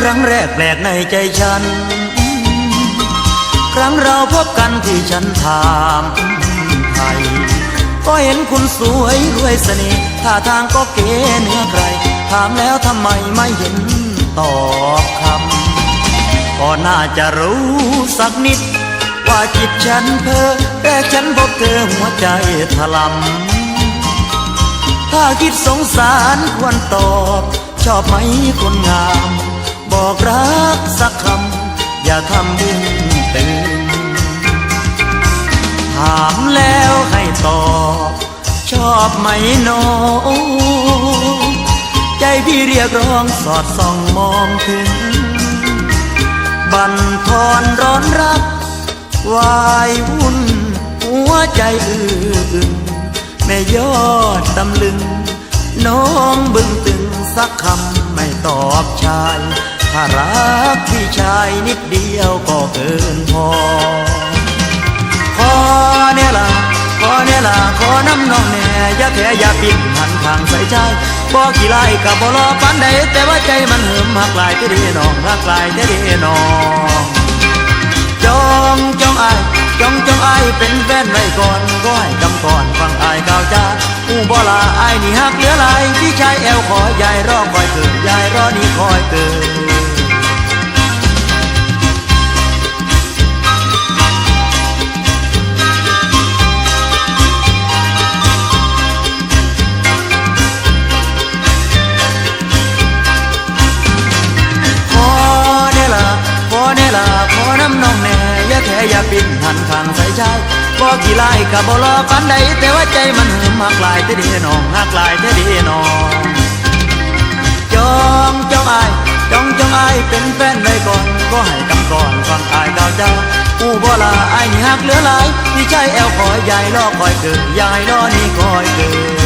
ครั้งแรกแปลกในใจฉัน ครั้งเราพบกันที่ฉันถามไทย ก็เห็นคุณสวยรวยเสน่ห์ท่าทางก็เก๋เหนื้อใคร ถามแล้วทำไมไม่เห็นตอบคำก็น่าจะรู้สักนิด ว่าจิตฉันเพ้อแต่ฉันพบเธอหัวใจถลำถ้าคิดสงสารควรตอบ ชอบไหมคนงาม บอกรักสักคำ อย่าทำบุญตื่นถามแล้วให้ตอบชอบไหมโนใจพี่เรียกร้องสอดส่องมองถึง บันทอนร้อนรักวายวุ่น หัวใจอื่นแม่ยอดตำลึง น้องบึงตึงสักคำไม่ตอบชาย ถ้ารักพี่ชายนิดเดียวก็เกินพอ ขอเนี่ยล่ะ ขอเนี่ยล่ะ ขอน้ำน้องแน่อย่าแท้อย่าปิดหันทางใส่ใจบอกกี่ไล่กับบ่รอปันใดแต่ว่าใจมันเหิมหักลายเท่ดีน้องหักลายเท่ดีน้องจองจองอายจองจองอายเป็นแฟนไว้ก่อนก็ให้กำก่อนฟังอายก้าวจ้าอู้บ่ลาอายนี่หักเหลือลายพี่ชายแอวขอยายรอค ปินหันข้างใส่ชายบ่กี่ไล่กับบ่รอปันใดแต่ว่าใจมันหิมหักหลายเท่ดีน้องหักหลายเท่ดีน้องจองจองอายจองจองอายเป็นแฟนไว้ก่อนก็ให้กำก่อนฟังอายก้าวเจ้าอู้บ่ลาอายนี่หักเหลือหลายพี่ชายแอวคอยยายรอคอยเกิดยายรอนี่คอยเกิด